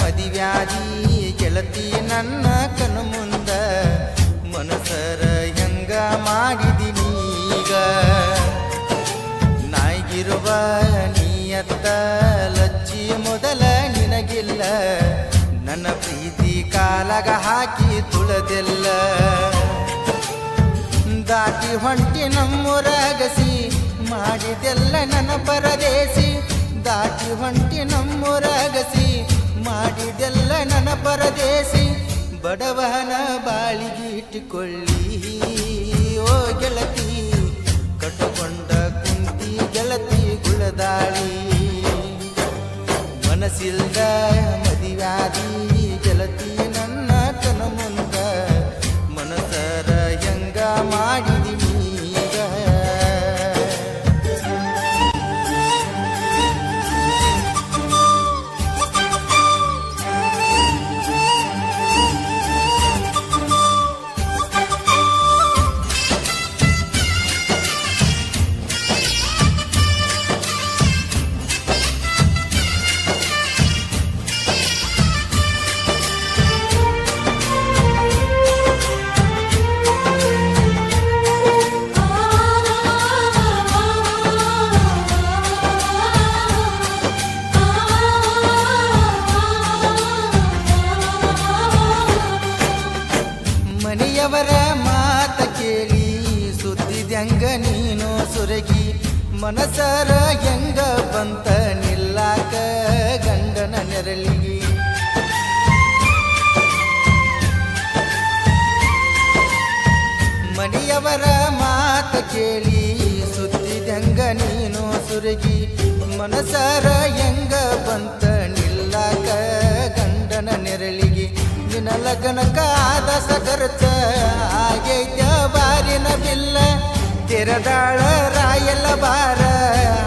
ಮದಿವ್ಯಾದಿ ಗೆಳತಿ ನನ್ನ ಕನು ಮುಂದ ಮನಸರ ಹೆಂಗ ಮಾಡಿದಿನೀಗ ನಾಯಿಗಿರುವ ನೀಯತ್ತ ಲಚ್ಚಿ ಮೊದಲ ನಿನಗಿಲ್ಲ, ನನ್ನ ಪ್ರೀತಿ ಕಾಲಗ ಹಾಕಿ ತುಳದೆಲ್ಲ. ದಾಟಿ ಹೊಂಟಿ ನಮ್ಮೊರಗಸಿ ಮಾಡಿದೆಲ್ಲ ನನ್ನ ಪರದೇಸಿ ಪರದೇಸಿ ಬಡವನ ಬಾಳಿಗೆ ಇಟ್ಟುಕೊಳ್ಳಿ. ಓ ಗೆಳತಿ ಕಟ್ಟುಕೊಂಡ ಕುಂತಿ ಗೆಳತಿ ಗುಳದಾಳಿ. ಮನಸ್ಸಿಲ್ದ ಸುದ್ದಿದ್ಯಂಗ ನೀನು ಸುರಗಿ? ಮನಸರ ಹೆಂಗ ಬಂತ ನಿಲ್ಲಾಕ ಗಂಡನ ನೆರಳಿಗೆ? ಮನೆಯವರ ಮಾತ ಕೇಳಿ ಸುತ್ತಿದಂಗ ನೀನು ಸುರಗಿ? ಮನಸರ ಹೆಂಗ ಬಂತ ನಿಲ್ಲಾಕ ಗಂಡನ ನೆರಳಿಗೆ? ನಿನ್ನ ಕಾದ ಆದ ತೆರದಾಳ ರಾಯಲ್ಲ ಬಾರ.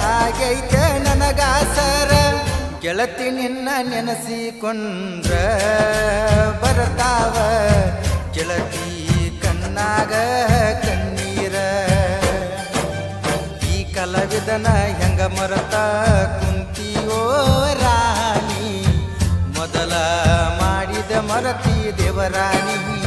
ಹಾಗೈತೆ ನನಗಾಸರ. ಗೆಳತಿ ನಿನ್ನ ನೆನೆಸಿಕೊಂಡ್ರ. ಬರ್ತಾವ ಗೆಳತಿ ಕಣ್ಣಾಗ ಕಣ್ಣೀರ. ಈ ಕಲಾವಿದನ ಹೆಂಗ ಮರತ ಕುಂತಿಯೋ ರಾಣಿ. ಮೊದಲ ಮಾಡಿದ ಮರತಿ ದೇವರಾಣಿ.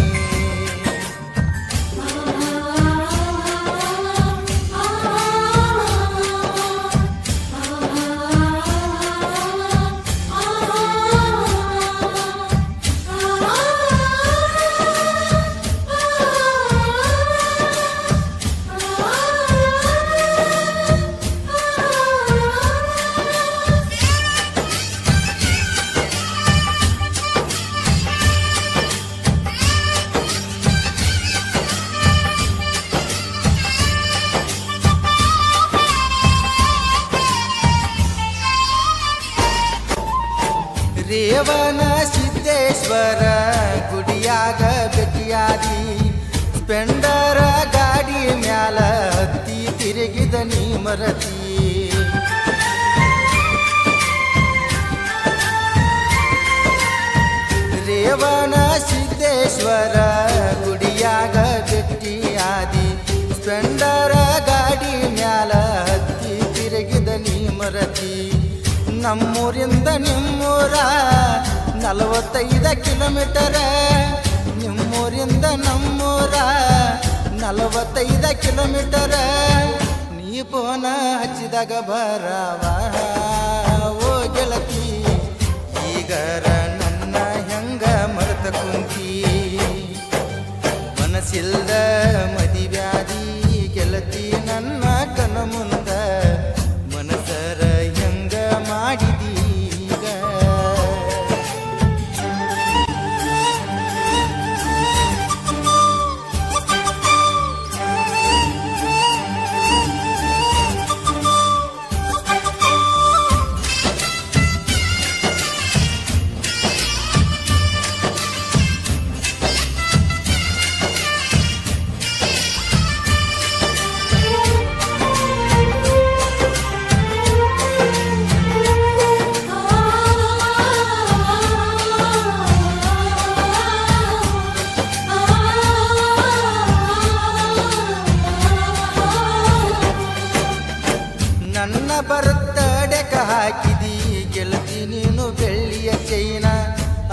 ರೇವಣ ಸಿದ್ದೇಶ್ವರ ಗುಡಿಯಾಗ ಭೇಟಿಯಾದಿ ಸ್ಪೆಂಡರ ಗಾಡಿ ಮ್ಯಾಲ ಹತ್ತಿ ತಿರುಗಿದ ನೀ ಮರತಿ. ರೇವಣ ನಮ್ಮೂರಿಂದ ನಿಮ್ಮೂರ ನಲವತ್ತೈದ ಕಿಲೋಮೀಟರ್. ನಿಮ್ಮೂರಿಂದ ನಮ್ಮೂರ ನಲವತ್ತೈದ ಕಿಲೋಮೀಟರ್. ನೀ ಪೋನ ಹಚ್ಚಿದಾಗ ಬರವ.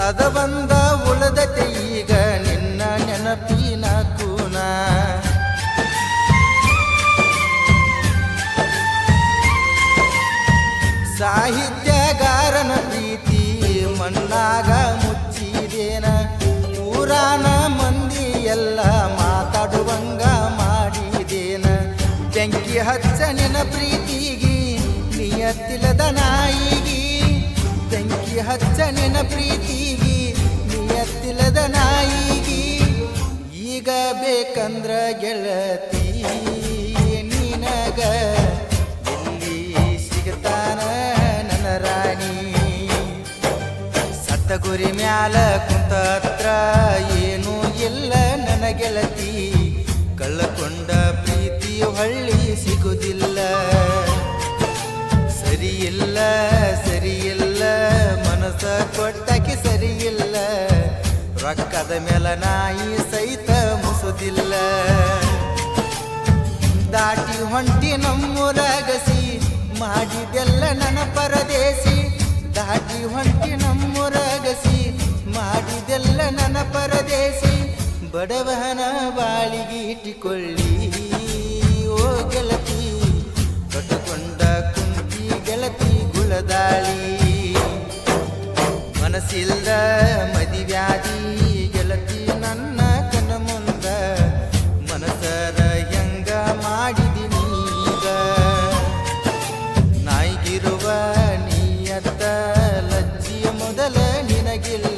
ಅದ ಬಂದ ಉಳದತೆ ಈಗ ನಿನ್ನ ನೆನಪಿನ ಕೂನ. ಸಾಹಿತ್ಯಗಾರನ ಪ್ರೀತಿ ಮಣ್ಣಾಗ ಮುಚ್ಚಿದೇನ. ಪುರಾಣ ಮಂದಿ ಎಲ್ಲ ಮಾತಾಡುವಂಗ ಮಾಡಿದೇನ. ಬೆಂಕಿ ಹಚ್ಚ ನಿನ್ನ ಪ್ರೀತಿಗೆ ನಿಯತ್ತಿಲ್ಲದ ನಾಯಿಗಿ ಬೆಂಕಿ ಹಚ್ಚ ನಿನ ಪ್ರೀತಿಗಿ, ನಿಯತ್ತಿಲ್ಲದ ನಾಯಿಗಿ, ಈಗ ಬೇಕಂದ್ರ ಗೆಳತಿ, ನಿನಗ ಎಲ್ಲಿ ಸಿಗತಾನ ನನ್ನ ರಾಣಿ? ಸತ್ತ ಗುರಿ ಮ್ಯಾಲ ಕುಂತತ್ರ ಏನೂ ಇಲ್ಲ ನನ್ನ ಗೆಳತಿ. ರೊಕ್ಕದ ಮೇಲ ನಾಯಿ ಸಹಿತ ಮುಸುದಿಲ್ಲ. ದಾಟಿ ಹೊಂಟಿ ನಮ್ಮೂರಗಸಿ, ಮಾಡಿದೆಲ್ಲ ನನ್ನ ಪರದೇಸಿ. ದಾಟಿ ಹೊಂಟಿ ನಮ್ಮೂರಗಸಿ, ಮಾಡಿದೆಲ್ಲ ನನ್ನ ಪರದೇಸಿ. ಬಡವನ ಬಾಳಿಗೆ ಇಟ್ಟುಕೊಳ್ಳಿ, ಓ ಗೆಳತಿ. ಕಟ್ಟುಕೊಂಡ ಕುಂತಿ ಗೆಳತಿ ಗುಳದಾಳಿ. ಮನಸ್ಸಿಲ್ಲ ಮದಿವ್ಯಾದಿ ಗೆಲತಿ ನನ್ನ ಕನ ಮುಂದ ಮನಸರ ಹೆಂಗ ನೀಗ? ನಾಯಿಗಿರುವ ನೀಯತ್ತ ಲಜ್ಜಿಯ ಮೊದಲ ನಿನಗಿಲ್ಲ.